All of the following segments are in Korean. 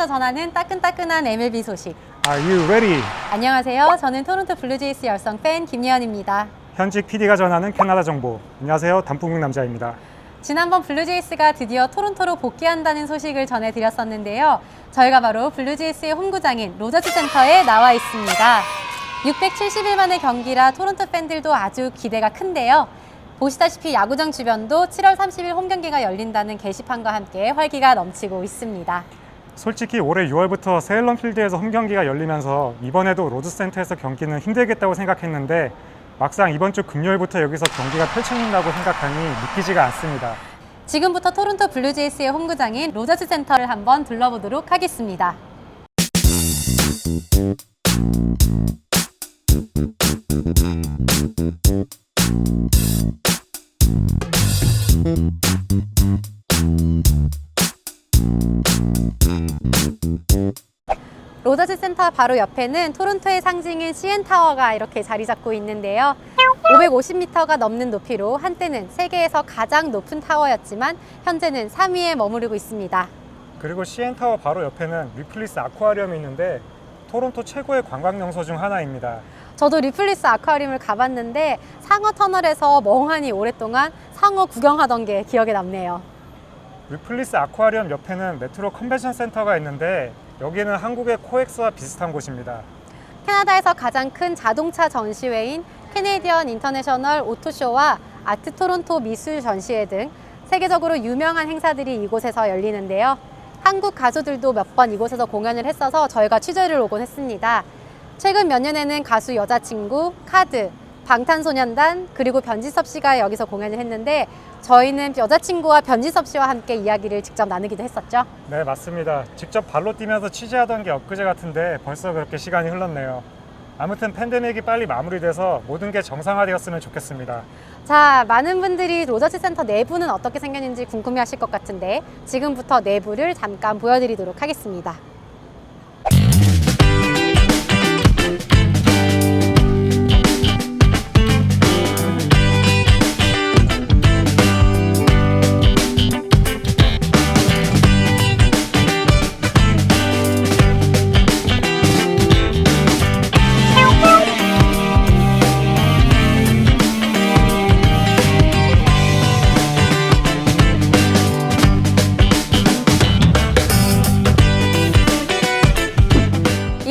토론토에서 전하는 따끈따끈한 MLB 소식. Are you ready? 안녕하세요. 저는 토론토 블루제이스 열성 팬 김예원입니다. 현직 PD가 전하는 캐나다 정보. 안녕하세요. 단풍국 남자입니다. 지난번 블루제이스가 드디어 토론토로 복귀한다는 소식을 전해드렸었는데요. 저희가 바로 블루제이스의 홈구장인 로저스 센터에 나와 있습니다. 670일 만의 경기라 토론토 팬들도 아주 기대가 큰데요. 보시다시피 야구장 주변도 7월 30일 홈 경기가 열린다는 게시판과 함께 활기가 넘치고 있습니다. 솔직히 올해 6월부터 세일런 필드에서 홈 경기가 열리면서 이번에도 로드센터에서 경기는 힘들겠다고 생각했는데 막상 이번 주 금요일부터 여기서 경기가 펼쳐진다고 생각하니 믿기지가 않습니다. 지금부터 토론토 블루제이스의 홈구장인 로저스 센터를 한번 둘러보도록 하겠습니다. 로저스 센터 바로 옆에는 토론토의 상징인 CN 타워가 이렇게 자리 잡고 있는데요. 550m가 넘는 높이로 한때는 세계에서 가장 높은 타워였지만 현재는 3위에 머무르고 있습니다. 그리고 CN타워 바로 옆에는 리플리스 아쿠아리움이 있는데 토론토 최고의 관광 명소 중 하나입니다. 저도 리플리스 아쿠아리움을 가봤는데 상어 터널에서 멍하니 오랫동안 상어 구경하던 게 기억에 남네요. 리플리스 아쿠아리움 옆에는 메트로 컨벤션 센터가 있는데 여기는 한국의 코엑스와 비슷한 곳입니다. 캐나다에서 가장 큰 자동차 전시회인 캐네디언 인터내셔널 오토쇼와 아트 토론토 미술 전시회 등 세계적으로 유명한 행사들이 이곳에서 열리는데요. 한국 가수들도 몇 번 이곳에서 공연을 했어서 저희가 취재를 오곤 했습니다. 최근 몇 년에는 가수 여자친구, 카드, 방탄소년단 그리고 변지섭 씨가 여기서 공연을 했는데 저희는 여자친구와 변지섭 씨와 함께 이야기를 직접 나누기도 했었죠. 네, 맞습니다. 직접 발로 뛰면서 취재하던 게 엊그제 같은데 벌써 그렇게 시간이 흘렀네요. 아무튼 팬데믹이 빨리 마무리돼서 모든 게 정상화되었으면 좋겠습니다. 자, 많은 분들이 로저스 센터 내부는 어떻게 생겼는지 궁금해 하실 것 같은데 지금부터 내부를 잠깐 보여드리도록 하겠습니다.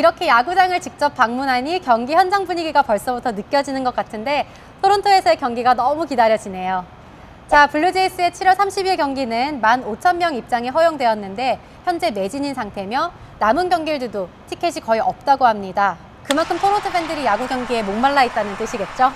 이렇게 야구장을 직접 방문하니 경기 현장 분위기가 벌써부터 느껴지는 것 같은데 토론토에서의 경기가 너무 기다려지네요. 자, 블루제이스의 7월 30일 경기는 15,000명 입장이 허용되었는데 현재 매진인 상태며 남은 경기들도 티켓이 거의 없다고 합니다. 그만큼 토론토 팬들이 야구 경기에 목말라 있다는 뜻이겠죠?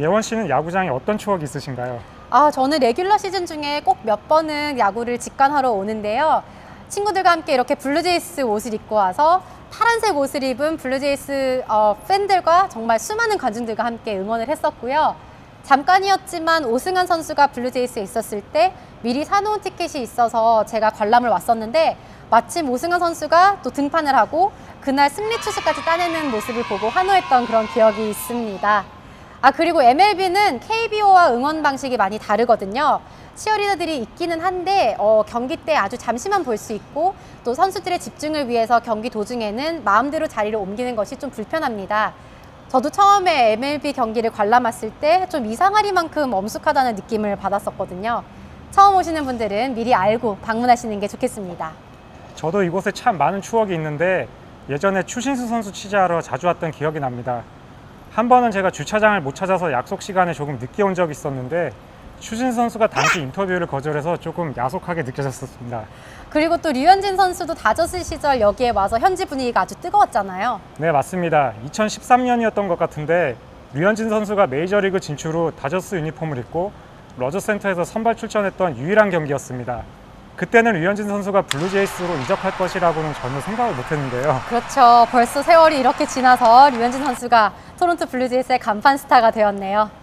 예원 씨는 야구장에 어떤 추억이 있으신가요? 아, 저는 레귤러 시즌 중에 꼭 몇 번은 야구를 직관하러 오는데요. 친구들과 함께 이렇게 블루제이스 옷을 입고 와서 파란색 옷을 입은 블루제이스 어, 팬들과 정말 수많은 관중들과 함께 응원을 했었고요. 잠깐이었지만 오승환 선수가 블루제이스에 있었을 때 미리 사놓은 티켓이 있어서 제가 관람을 왔었는데 마침 오승환 선수가 또 등판을 하고 그날 승리 투수까지 따내는 모습을 보고 환호했던 그런 기억이 있습니다. 아 그리고 MLB는 KBO와 응원 방식이 많이 다르거든요. 치어리더들이 있기는 한데 어, 경기 때 아주 잠시만 볼 수 있고 또 선수들의 집중을 위해서 경기 도중에는 마음대로 자리를 옮기는 것이 좀 불편합니다. 저도 처음에 MLB 경기를 관람했을 때 좀 이상하리만큼 엄숙하다는 느낌을 받았었거든요. 처음 오시는 분들은 미리 알고 방문하시는 게 좋겠습니다. 저도 이곳에 참 많은 추억이 있는데 예전에 추신수 선수 취재하러 자주 왔던 기억이 납니다. 한 번은 제가 주차장을 못 찾아서 약속 시간에 조금 늦게 온 적이 있었는데 추신수 선수가 당시 인터뷰를 거절해서 조금 야속하게 느껴졌었습니다. 그리고 또 류현진 선수도 다저스 시절 여기에 와서 현지 분위기가 아주 뜨거웠잖아요. 네, 맞습니다. 2013년이었던 것 같은데 류현진 선수가 메이저리그 진출 후 다저스 유니폼을 입고 러저센터에서 선발 출전했던 유일한 경기였습니다. 그때는 류현진 선수가 블루제이스로 이적할 것이라고는 전혀 생각을 못했는데요. 그렇죠. 벌써 세월이 이렇게 지나서 류현진 선수가 토론토 블루제이스의 간판 스타가 되었네요.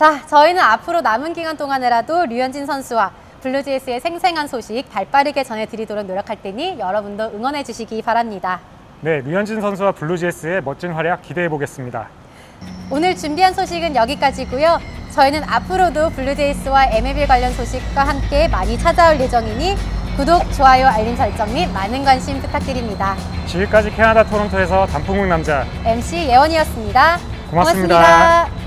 자, 저희는 앞으로 남은 기간 동안에라도 류현진 선수와 블루제이스의 생생한 소식 발빠르게 전해드리도록 노력할 테니 여러분도 응원해 주시기 바랍니다. 네, 류현진 선수와 블루제이스의 멋진 활약 기대해 보겠습니다. 오늘 준비한 소식은 여기까지고요. 저희는 앞으로도 블루제이스와 MLB 관련 소식과 함께 많이 찾아올 예정이니 구독, 좋아요, 알림 설정 및 많은 관심 부탁드립니다. 지금까지 캐나다 토론토에서 단풍국 남자 MC 예원이었습니다 고맙습니다. 고맙습니다.